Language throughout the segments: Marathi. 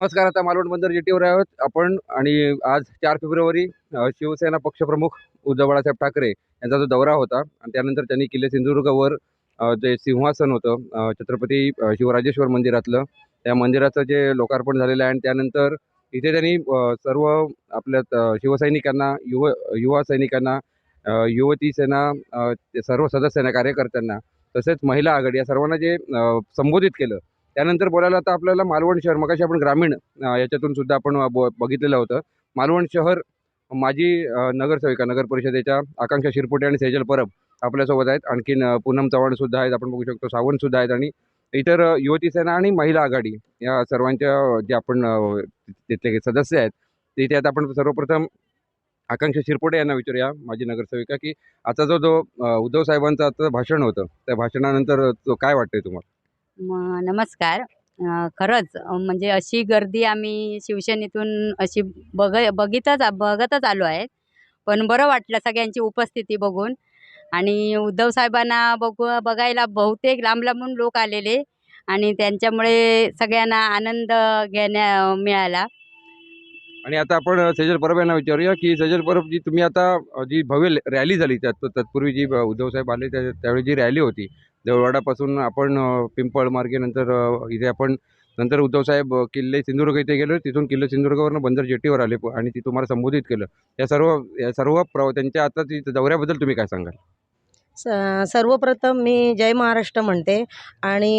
नमस्कार आता मालवण बंदर जेटीवर आहोत आपण आणि आज चार फेब्रुवारी शिवसेना पक्षप्रमुख उद्धव बाळासाहेब ठाकरे यांचा जो दौरा होता आणि त्यानंतर त्यांनी किल्ले सिंधुदुर्गवर जे सिंहासन होतं छत्रपती शिवराजेश्वर मंदिरातलं त्या मंदिराचं जे लोकार्पण झालेलं आहे आणि त्यानंतर इथे त्यांनी सर्व आपल्या शिवसैनिकांना युव युवा सैनिकांना युवती सेना सर्व सदस्यांना कार्यकर्त्यांना तसेच महिला आघाडी या सर्वांना जे संबोधित केलं त्यानंतर बोलायला आता आपल्याला मालवण शहर मगाशी आपण ग्रामीण याच्यातून सुद्धा आपण ब- बघितलेलं होतं. मालवण शहर माजी नगरसेविका नगर परिषदेच्या आकांक्षा शिरपुटे आणि सेजल परब आपल्यासोबत आहेत. आणखीन पूनम चव्हाणसुद्धा आहेत आपण बघू शकतो. सावंतसुद्धा आहेत आणि इतर युवती सेना आणि महिला आघाडी या सर्वांच्या जे आपण तिथले सदस्य आहेत ते इथे आता आपण सर्वप्रथम आकांक्षा शिरपुटे यांना विचारूया माजी नगरसेविका की आता जो जो उद्धव साहेबांचं आता भाषण होतं त्या भाषणानंतर तो काय वाटतंय तुम्हाला? म नमस्कार. खरंच म्हणजे अशी गर्दी आम्ही शिवसेनेतून अशी बघ बघितच बघतच आलो आहे. पण बरं वाटलं सगळ्यांची उपस्थिती बघून. आणि उद्धव साहेबांना बघू बघायला बहुतेक लांब लांबून लोक आलेले आणि त्यांच्यामुळे सगळ्यांना आनंद घेण्या मिळाला. आणि आता आपण सेजल परब यांना विचारूया की सेजल परब जी तुम्ही आता जी भव्य रॅली झाली त्यात तत्पूर्वी जी उद्धवसाहेब उद्धव साहेब आले त्या त्यावेळी जी रॅली होती देवळवाडापासून आपण पिंपळमार्गे नंतर इथे आपण नंतर उद्धवसाहेब किल्ले सिंधुदुर्ग इथे गेलो. तिथून किल्ले सिंधुदुर्गवरनं बंदर जेटीवर आले आणि ती तुम्हाला संबोधित केलं. या सर्व या सर्व प्र त्यांच्या आता ती दौऱ्याबद्दल तुम्ही काय सांगाल? स सर्वप्रथम मी जय महाराष्ट्र म्हणते आणि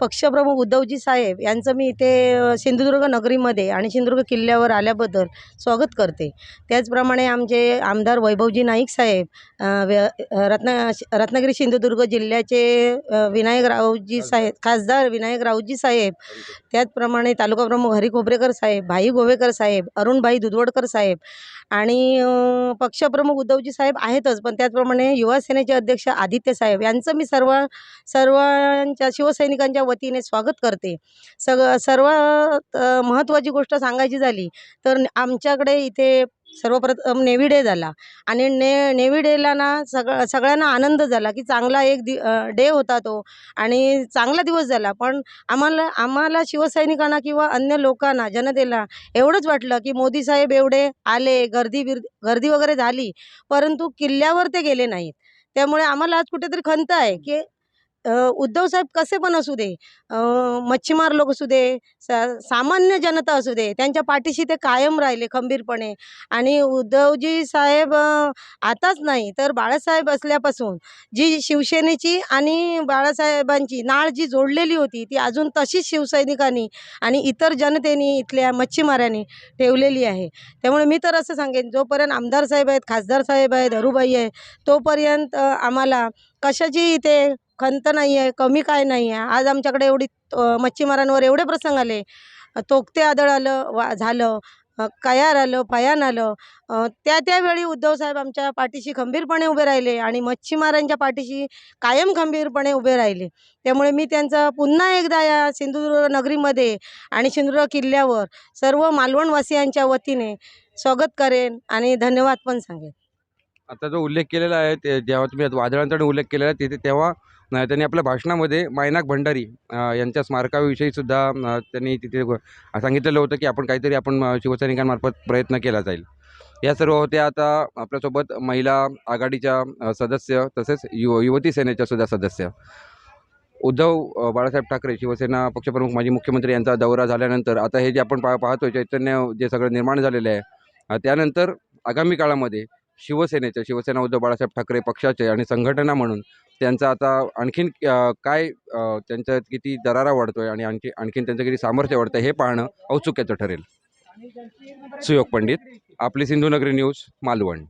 पक्षप्रमुख उद्धवजी साहेब यांचं मी इथे सिंधुदुर्ग नगरीमध्ये आणि सिंधुदुर्ग किल्ल्यावर आल्याबद्दल स्वागत करते. त्याचप्रमाणे आमचे आमदार वैभवजी नाईक साहेब रत्न रत्नागिरी सिंधुदुर्ग जिल्ह्याचे अ, विनायक राऊजी साहेब खासदार विनायक राऊजी साहेब त्याचप्रमाणे तालुका प्रमुख हरी खोबरेकर साहेब भाई गोवेकर साहेब अरुणभाई दुधवडकर साहेब आणि पक्षप्रमुख उद्धवजी साहेब आहेतच. पण त्याचप्रमाणे युवा सेनेचे अध्यक्ष आदित्य साहेब यांचं मी सर्व सर्वांच्या शिवसैनिकांच्या वतीने स्वागत करते. सग सर्वात महत्त्वाची गोष्ट सांगायची झाली तर आमच्याकडे इथे सर्वप्रथम नेव्ही डे झाला. आणि ने नेव्ही डेला ना सगळं सगळ्यांना आनंद झाला की चांगला एक दि डे होता तो. आणि चांगला दिवस झाला पण आम्हाला आम्हाला शिवसैनिकांना किंवा अन्य लोकांना जनतेला एवढंच वाटलं की मोदी साहेब एवढे आले गर्दी बिर गर्दी वगैरे झाली परंतु किल्ल्यावर ते गेले नाहीत. त्यामुळे आम्हाला आज कुठेतरी खंत आहे की उद्धवसाहेब उद्धव साहेब कसे पण असू दे मच्छीमार लोक असू दे सा सामान्य जनता असू दे त्यांच्या पाठीशी ते कायम राहिले खंबीरपणे. आणि उद्धवजी साहेब आताच नाही तर बाळासाहेब असल्यापासून जी शिवसेनेची आणि बाळासाहेबांची नाळ जी जोडलेली होती ती अजून तशीच शिवसैनिकांनी आणि इतर जनतेने इथल्या मच्छीमारांनी ठेवलेली आहे. त्यामुळे मी तर असं सांगेन जोपर्यंत आमदार साहेब आहेत खासदार साहेब आहेत धरुबाई आहे तोपर्यंत आम्हाला कशाची इथे खंत नाही आहे कमी काय नाही आहे आज आमच्याकडे एवढी मच्छीमारांवर एवढे प्रसंग आले. तोकते आदळ आलं वा झालं कयार आलं पयान आलं. त्या त्यावेळी उद्धवसाहेब आमच्या पाठीशी खंबीरपणे उभे राहिले आणि मच्छीमारांच्या पाठीशी कायम खंबीरपणे उभे राहिले. त्यामुळे मी त्यांचा पुन्हा एकदा या सिंधुदुर्ग नगरीमध्ये आणि सिंधुदुर्ग किल्ल्यावर सर्व मालवणवासियांच्या वतीने स्वागत करेन आणि धन्यवाद पण सांगेन. आता जो उल्लेख केलेला आहे ते जेव्हा तुम्ही वादळांचा उल्लेख केलेला आहे तिथे तेव्हा त्यांनी आपल्या भाषणामध्ये मायनाक भंडारी यांच्या स्मारकाविषयी सुद्धा त्यांनी तिथे सांगितलेलं होतं की आपण काहीतरी आपण शिवसैनिकांमार्फत प्रयत्न केला जाईल. या सर्व होत्या आता आपल्यासोबत महिला आघाडीच्या सदस्य तसेच युव युवती सेनेच्या सुद्धा सदस्य. उद्धव बाळासाहेब ठाकरे शिवसेना पक्षप्रमुख माजी मुख्यमंत्री यांचा दौरा झाल्यानंतर आता हे जे आपण पा पाहतोय चैतन्य जे सगळं निर्माण झालेलं आहे त्यानंतर आगामी काळामध्ये शिवसेनेचे शिवसेना उद्धव बाळासाहेब ठाकरे पक्षाचे आणि संघटना म्हणून त्यांचा आता आणखीन काय अ, त्यांच्यात किती दरारा वाढतोय आणि आणखी आणखीन त्यांचं किती सामर्थ्य वाढतं हे पाहणं औत्सुक्याचं ठरेल. सुयोग पंडित आपली सिंधुनगरी न्यूज मालवण.